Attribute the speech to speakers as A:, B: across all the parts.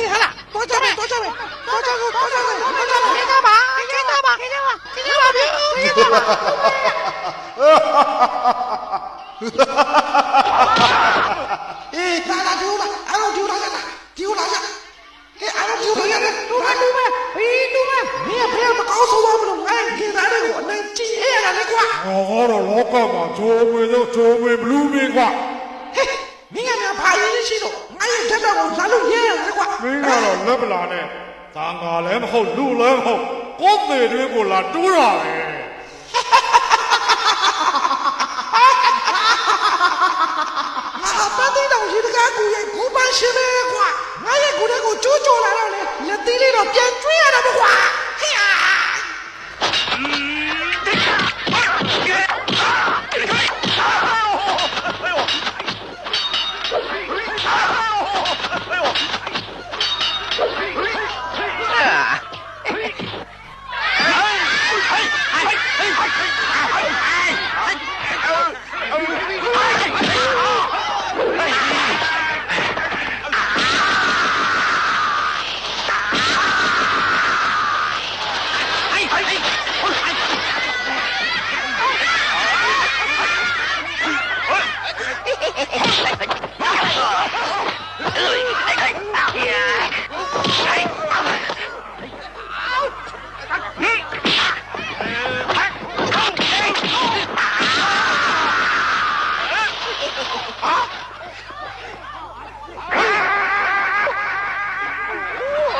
A: ဟဟလာတော့ကြမယ်တော့ကြမယ်တော့ကြကိုတော့ကြကိုတော့ကြမယ်ခေကြပါခေကြပါခေကြပါခေကြပါဗျခေကြပါအေးလာလာဒီလာအဲ့တော့ဒီလာကြတာဒီလာကြဟဲ့အဲ့တော့ဒီလာကြတယ်တူမတူမအေးတူမမင်းဘယ်မကောင်းဆိုးပါမလို့ငါခေသားတွေကိုအနိုင်ကြည့်ရတာလေကွာ
B: ငါကတော့လောကမှာဂျိုးမွေလို့ဂျိုးမွေဘလူးမင်းကွာ
A: ဟဲ့မင်းကများဘာရင်းရှိတော့ငါရဲ့ဓာတ်တော်ကိုလာလို့ရဲရတယ်ကွာ
B: မင်းကတော့လက်ပလာနဲ့တန်ဃာလည်းမဟုတ်လူလည်းမဟုတ်ကိုယ်သေးတွေကိုလာတူးတာပဲ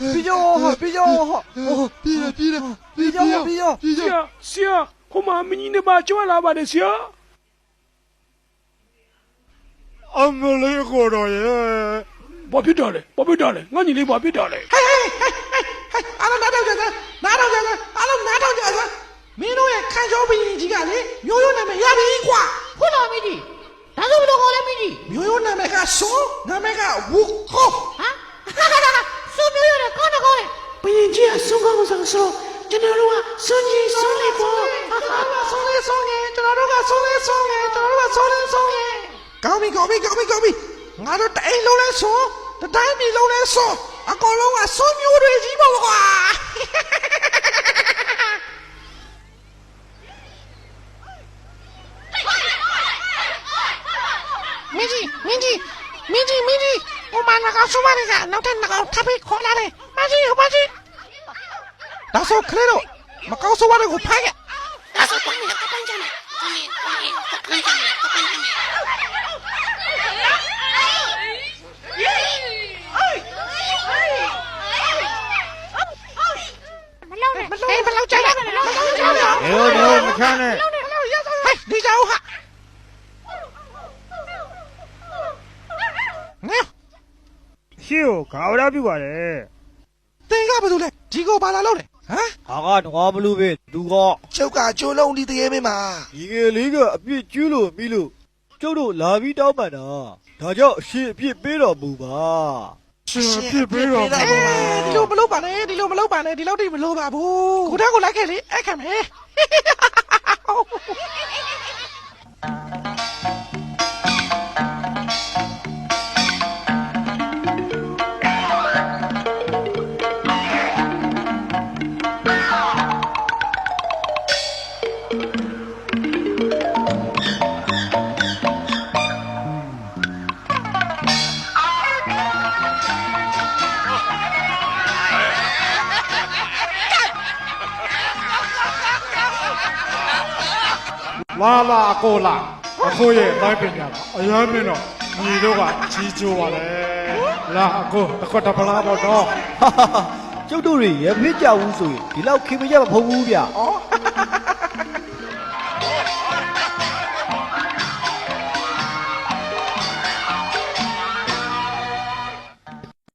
A: Пьё, пьё. Пьё, пьё. Пьё, пьё. Пьё. Сё, кома мне не бачила лаба де сё. Амоле хоро е. ဘာဖြစ်တာလဲဘာဖြစ်တာလဲငါညီလေးဘာဖြစ်တာလဲဟဲ့ဟဲ့
C: ဟဲ့ဟဲ့အားလုံးနားထောင်ကြ
D: စမ်းနား
B: ထောင်ကြ
D: စမ်းအားလုံးနားထောင်ကြစ
A: မ်းမင်းတို့ရဲ့ခံရှောဘီကြီးကလေမျိုးရိုးနာမည်ရပြီကွာ
E: ဟုတ်လားမိကြီးဒါဆိုဘယ်လိုခေါ်လဲမိကြီး
A: မျိုးရိုးနာမည်ကဆိုနာမည်ကဝူခို
E: ဟာ
A: ပင်ကြီးကဆွန်ကောင်းဆောင်ဆိုကျွန်တော်တို့ကဆွန်ကြီးဆွန်လေးပေါ့ဆွန်လေးဆွန်ငယ်ကျွန်တော်တို့ကဆွန်လေးဆွန်ငယ်ကျွန်တော်တို့ကဆွန်လေးဆွန်ငယ်ကောင်းပြီကောင်းပြီကောင်းပြီကောင်းပြီငါတို့တိုင်းလုံးလဲဆွန်တတိုင်းပြည်လုံးလဲဆွန်အကောင်လုံးကဆွန်မျိုးတွေကြီးပေါ့ကွာမင်းကြီးမင်းကြီးမင်းကြီးမင်းကြီးဟိုမှာငါကဆိုပါနေကနောက်ထပ်ငါကထပ်ပြီးခေါ်လာတယ်မကြီးဟိုမကြီး ဒါဆိုခလေးတော့မကောက်ဆိုပါတဲ့ကိုဖိုင်းရ
E: ဒါဆိုတိုင်းကပန်းကြမယ်တိုင်းတိုင်းကပန်းကြမယ်ကပန်းကြမယ်
A: မလောက်နဲ့မလောက်မလောက်ကြရမလောက်ကြရ
C: နေရောနေရောမချမ်းနဲ့
A: ဟဲ့ဒီကြောက်ဟာငါ
C: ရှေ့ကိုဂါဝရပြုပါလေ
A: တင်ကဘာလို့လဲဒီကိုဘာလာလို့လဲ ဟမ်
C: ဟာကငါဘလူးပဲသူက
A: ကျုပ်ကကြိုးလုံးဒီတရေမင်းမှာ
C: ဒီငယ်လေးကအပြစ်ကျူးလို့မိလို့ကျုပ်တို့လာပြီးတောင်းပန်တာဒါကြောင့်အရှိအပြစ်ပေးတော်မူပါ
B: ရှင်ဖြစ်ပေးတော့မှာ
A: အေးဒီလိုမလုပ်ပါနဲ့ဒီလိုမလုပ်ပါနဲ့ဒီလောက်တိမလုပ်ပါဘူးကိုသားကိုလိုက်ခဲ့လေအဲ့ခံမယ်
B: လာလာအကိုလာအကိုရဲ့တိုင်းပညာကအရမ်းမင်းတော့ညီတို့ကကြီးကျိုးပါလေလာအကိုတခွတ်တပလားပေါ့တော့
C: ဟာဟာကျုပ်တို့တွေရမစ်ကြဘူးဆိုရင်ဒီလောက်ခေမရမဖုံးဘူးဗျ
A: ဩ